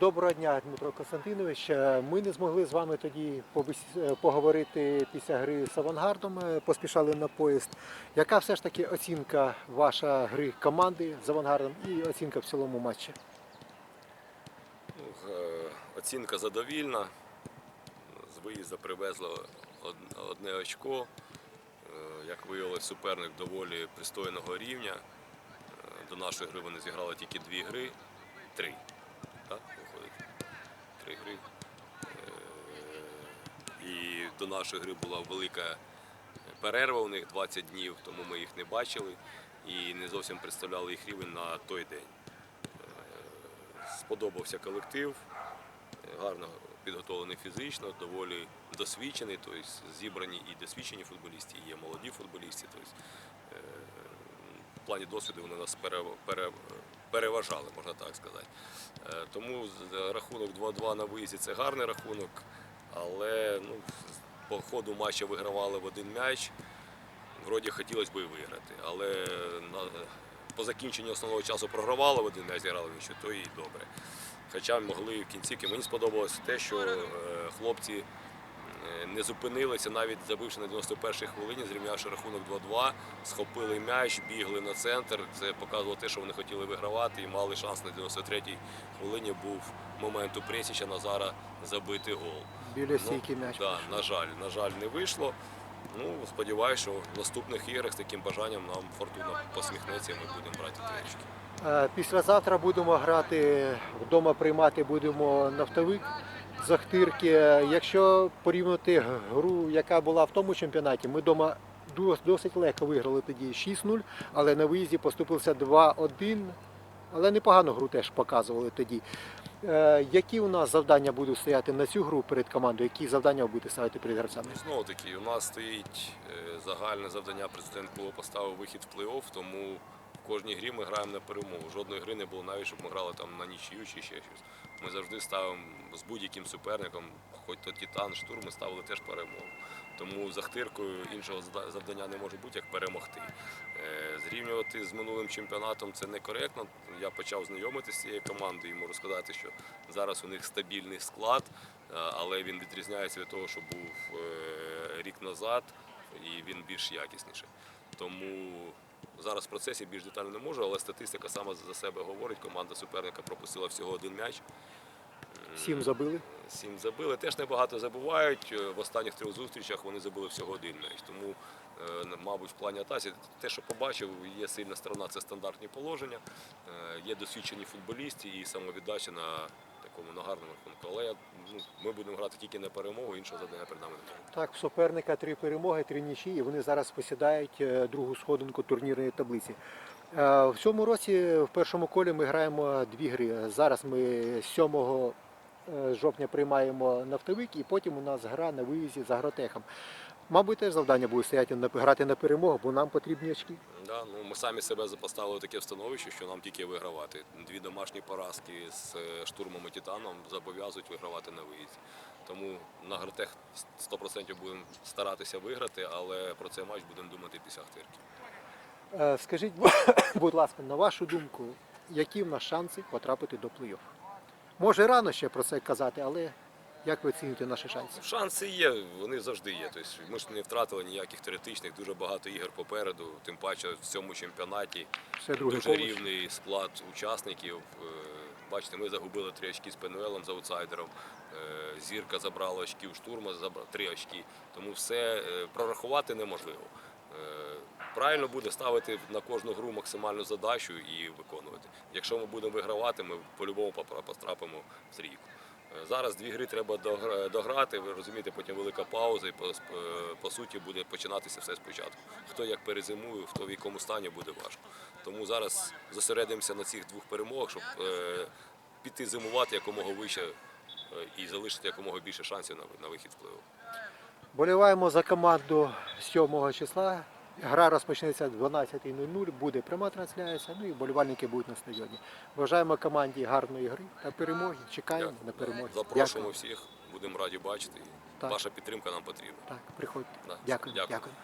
Доброго дня, Дмитро Константинович. Е, Ми не змогли з вами тоді е, поговорити після гри з авангардом, е, поспішали на поїзд. Яка все ж таки оцінка ваша гри команди з авангардом і оцінка в цілому матчі? Оцінка задовільна. З виїзду привезло одне очко. Як виявилось, суперник доволі пристойного рівня. До нашої гри вони зіграли тільки дві гри. Три. Так, виходить? Три гри. Е, І до нашої гри була велика перерва у них 20 днів, тому ми їх не бачили і не зовсім представляли їх рівень на той день. Е, Сподобався колектив, гарно підготовлений фізично, доволі досвідчений, тобто зібрані і досвідчені футболісти, і є молоді футболісти. Тобто, е, в плані досвіду вони нас пере- пере- переважали, можна так сказати. Е, Тому рахунок 2-2 на виїзді це гарний рахунок, але ну, по ходу матча вигравали в один м'яч. Вроді хотілося б і виграти, але по закінченню основного часу програвали в один м'яч, зіграли нічого, то і добре. Хоча могли в кінці. Мені сподобалося те, що е, хлопці не зупинилися, навіть забивши на 91-й хвилині, зрівнявши рахунок 2-2, схопили м'яч, бігли на центр. Це показувало те, що вони хотіли вигравати і мали шанс на 93-й хвилині був момент у Пресіча Назара забити гол. Біля стійки м'яч. Да, на жаль, на жаль, не вийшло. Ну, сподіваюся, що в наступних іграх з таким бажанням нам фортуна посміхнеться і ми будемо брати три очки. Е, Післязавтра будемо грати, вдома приймати будемо нафтовик з Охтирки. Якщо порівняти гру, яка була в тому чемпіонаті, ми вдома досить легко виграли тоді 6-0, але на виїзді поступилися 2-1. Але непогану гру теж показували тоді. Е, Які у нас завдання будуть стояти на цю гру перед командою? Які завдання ви будете ставити перед гравцями? Ну, знову таки, у нас стоїть е, загальне завдання. Президент клубу поставив вихід в плей-офф, тому кожній грі ми граємо на перемогу. Жодної гри не було навіть, щоб ми грали там на нічию чи ще щось. Ми завжди ставимо з будь-яким суперником, хоч то Титан, штурм, ми ставили теж перемогу. Тому за хтиркою іншого завдання не може бути, як перемогти. Е, Зрівнювати з минулим чемпіонатом це некоректно. Я почав знайомитися з цією командою і можу сказати, що зараз у них стабільний склад, е, але він відрізняється від того, що був е, рік назад, і він більш якісніший. Тому зараз в процесі більш детально не можу, але статистика сама за себе говорить. Команда суперника пропустила всього один м'яч. Сім забили. Сім забили. Теж небагато забувають. Е, В останніх трьох зустрічах вони забили всього один м'яч. Тому, е, мабуть, в плані атаці те, що побачив, є сильна сторона, це стандартні положення. Е, Є досвідчені футболісти і самовіддача на такому на гарному рахунку. Але я, ну, ми будемо грати тільки на перемогу, іншого завдання перед нами немає. Так, в суперника три перемоги, три нічі, і вони зараз посідають е, другу сходинку турнірної таблиці. Е, В цьому році в першому колі ми граємо дві гри. Зараз ми 7 е, жовтня приймаємо нафтовик, і потім у нас гра на виїзді з агротехом. Мабуть, теж завдання буде стояти грати на перемогу, бо нам потрібні очки. Да, ну, ми самі себе поставили таке становище, що нам тільки вигравати. Дві домашні поразки з е, штурмом і титаном зобов'язують вигравати на виїзді. Тому на Гротех 100% будемо старатися виграти, але про цей матч будемо думати після Ахтирки. Е, Скажіть, будь ласка, на вашу думку, які в нас шанси потрапити до плей-офф? Може рано ще про це казати, але як ви оцінюєте наші шанси? Шанси є, вони завжди є. Тобто ми ж не втратили ніяких теоретичних, дуже багато ігор попереду, тим паче в цьому чемпіонаті. Все друге Дуже коло. рівний склад учасників. Е, Бачите, ми загубили три очки з Пенуелом з аутсайдером. Е, Зірка забрала очки у штурма, забрала три очки. Тому все е, прорахувати неможливо. Правильно буде ставити на кожну гру максимальну задачу і виконувати. Якщо ми будемо вигравати, ми по-любому потрапимо в трійку. Зараз дві гри треба дограти. Ви розумієте, потім велика пауза, і по, по суті буде починатися все спочатку. Хто як перезимує, хто в якому стані буде важко. Тому зараз зосередимося на цих двох перемогах, щоб е, піти зимувати якомога вище е, і залишити якомога більше шансів на, на вихід в плей-офф. Боліваємо за команду 7 числа. Гра розпочнеться о 12.00, буде пряма трансляція, ну і болівальники будуть на стадіоні. Бажаємо команді гарної гри та перемоги. Чекаємо на перемоги. Запрошуємо Дякую. всіх, будемо раді бачити. Так. Ваша підтримка нам потрібна. Так, приходьте. Да. Дякую. Дякую. Дякую.